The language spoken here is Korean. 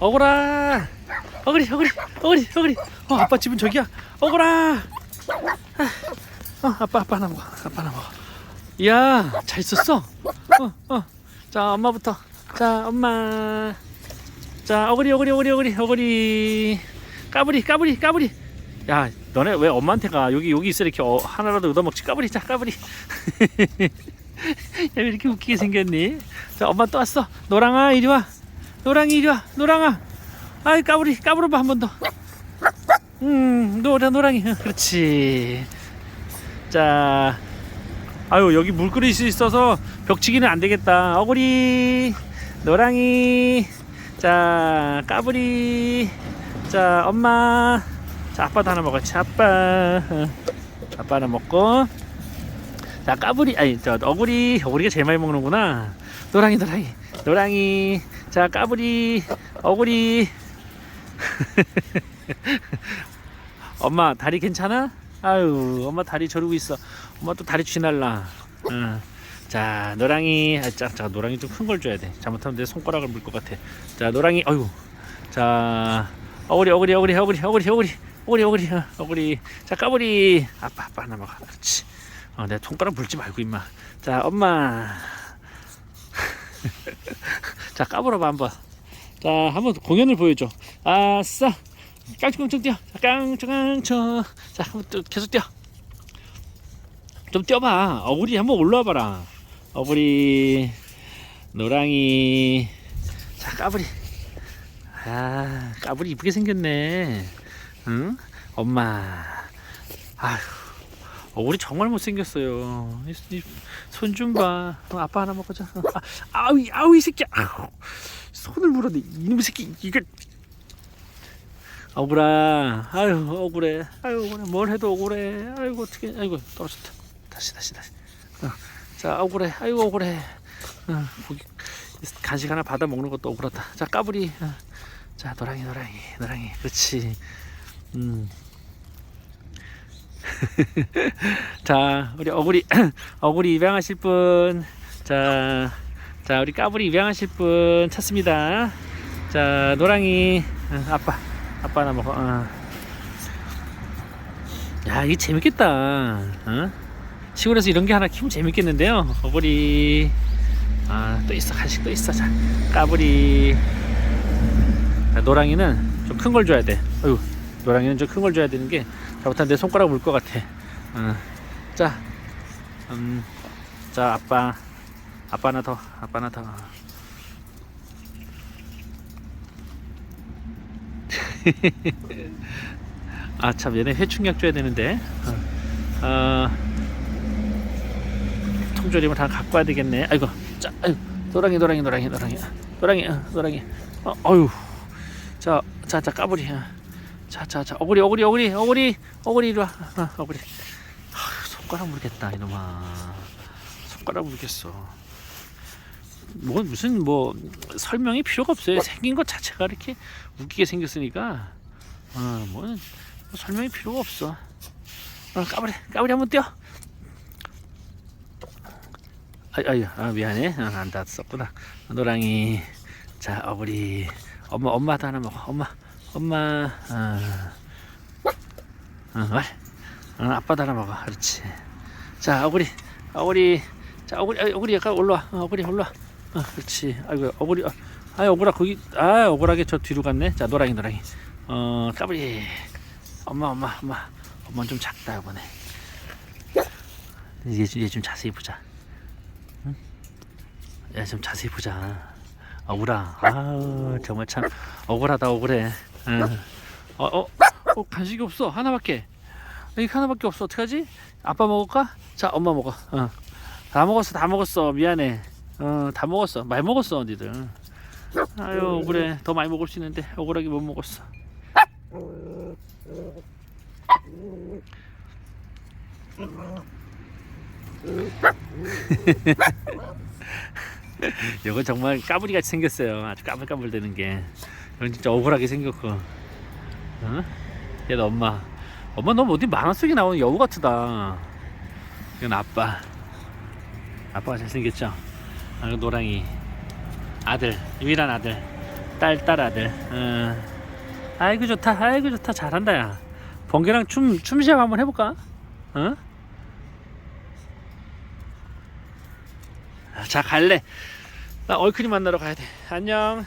억울아. 어그리 어그리 어그리 어그리 어 아빠 집은 저기야. 억울아. 어 아빠 아빠 하나 먹어. 아빠 하나 먹어. 이야 잘 썼어? 어어자 엄마부터. 자 엄마. 자 어그리 어그리 어그리 어그리 어그리 까불이 까불이 까불이. 야 너네 왜 엄마한테 가? 여기 여기 있어. 이렇게 어, 하나라도 얻어먹지. 까불이. 자 까불이. 야 왜 이렇게 웃기게 생겼니? 자 엄마 또 왔어. 노랑아 이리 와 노랑이 이리 와. 노랑아. 아이 까불이 까불어봐 한 번 더. 음 노라 노랑이. 어, 그렇지. 자. 아유 여기 물그릇이 있어서 벽치기는 안 되겠다. 어구리. 노랑이. 자 까불이. 자 엄마. 자 아빠도 하나 먹었지 아빠. 어, 아빠 하나 먹고. 자 까불이. 아니 저 어구리. 어구리가 제일 많이 먹는구나. 노랑이 노랑이. 노랑이 자 까불이 어구리. 엄마 다리 괜찮아? 아유 엄마 다리 저러고 있어. 엄마 또 다리 쥐날라. 응. 자 노랑이. 아, 자, 자 노랑이 좀 큰 걸 줘야 돼. 잘못하면 내 손가락을 물 것 같아. 자 노랑이 어유 자 어구리 어구리 어구리 어구리 어구리 어구리 어구리 어구리 어, 어구리. 자 까불이. 아빠 아빠 하나 먹어. 그렇지. 어, 내 손가락 물지 말고 임마. 자 엄마 자 까불어봐 한번. 자 한번 공연을 보여줘. 아싸. 깡충깡충 뛰어. 자, 깡충깡충 자 한번 또 계속 뛰어. 좀 뛰어봐. 어구리 한번 올라와 봐라. 어구리 노랑이. 자 까불이. 아 까불이 이쁘게 생겼네. 응? 엄마. 아휴 어구리 정말 못생겼어요. 손 좀봐 어, 아빠 하나 먹자. 어, 아, 아우 이- 아우 이 새끼. 아우, 손을 물었네. 이놈의 새끼 이거 억울하 아유 억울해. 아유 억울해. 뭘 해도 억울해. 아이고 어떻게 아이고 떨어졌다. 다시 다시 다시. 어, 자 억울해. 아이고 억울해. 어, 고기. 간식 하나 받아 먹는 것도 억울하다. 자 까불이. 어, 자 노랑이 노랑이 노랑이. 그렇지. 음. 자 우리 어구리 어구리 입양하실 분 자 자 우리 까불이 입양하실 분 찾습니다. 자 노랑이 어, 아빠 아빠 하나 먹어 어. 야 이게 재밌겠다. 어? 시골에서 이런 게 하나 키우면 재밌겠는데요 어구리. 아 또 있어 간식 또 있어. 자 까불이 자, 노랑이는 좀 큰 걸 줘야 돼. 어휴 노랑이는 좀 큰 걸 줘야 되는 게 잘못하면 내 손가락 물 것 같아. 어. 자, 음, 자 아빠. 아빠 하나 더 아빠 하나 더. 아 참 얘네 회충약 줘야 되는데. 어, 어, 통조림을 다 갖고 와야 되겠네. 아이고 자 아이고 노랑이 노랑이 노랑이 노랑이. 노랑이 어, 노랑이. 어, 어휴. 자 자 자 까불이. 어. 자자자 어구리 어구리 어구리 어구리 어구리 이리 와. 어, 어구리. 아휴, 손가락 물겠다 이놈아. 손가락 물겠어. 뭐 무슨 뭐 설명이 필요가 없어요. 생긴 것 자체가 이렇게 웃기게 생겼으니까. 어뭐 뭐 설명이 필요가 없어. 어, 까불이 까불이 한번 뛰어. 아, 아유 아, 미안해. 어, 안 닿았었구나. 노랑이. 자 어구리. 엄마 엄마도 하나 먹어. 엄마 엄마 어, 어, 말. 어, 아빠도 하나 먹어. 그렇지. 자 어구리 어구리 자 어구리 아, 어구리 약간 올라와. 어, 어구리 올라와. 어, 그렇지. 아이고 어구리 어, 아 어구라 거기 아 억울하게 저 뒤로 갔네. 자 노랑이 노랑이. 어 까불이. 엄마 엄마 엄마. 엄마 좀 작다 이번에. 얘좀 자세히 보자. 응? 야좀 자세히 보자. 억울하 아 정말 참 억울하다 억울해 응. 어, 어, 어 간식이 없어. 하나밖에. 여기 하나밖에 없어. 어떡하지? 아빠 먹을까? 자 엄마 먹어. 어. 다 먹었어 다 먹었어. 미안해. 어 다 먹었어. 많이 먹었어 니들. 아유 억울해. 더 많이 먹을 수 있는데 억울하게 못 먹었어. 이거 정말 까불이 같이 생겼어요. 아주 까불까불 되는 게 그건 진짜 억울하게 생겼고. 어? 얘는 엄마. 엄마 너 뭐 어디 만화 속에 나오는 여우 같으다. 이건 아빠. 아빠가 잘생겼죠? 아, 그 노랑이. 아들 유일한 아들. 딸 딸 아들. 어. 아이고 좋다. 아이고 좋다. 잘한다 야. 번개랑 춤, 춤 시합 한번 해볼까? 어? 아, 자 갈래. 나 얼큰이 만나러 가야 돼. 안녕.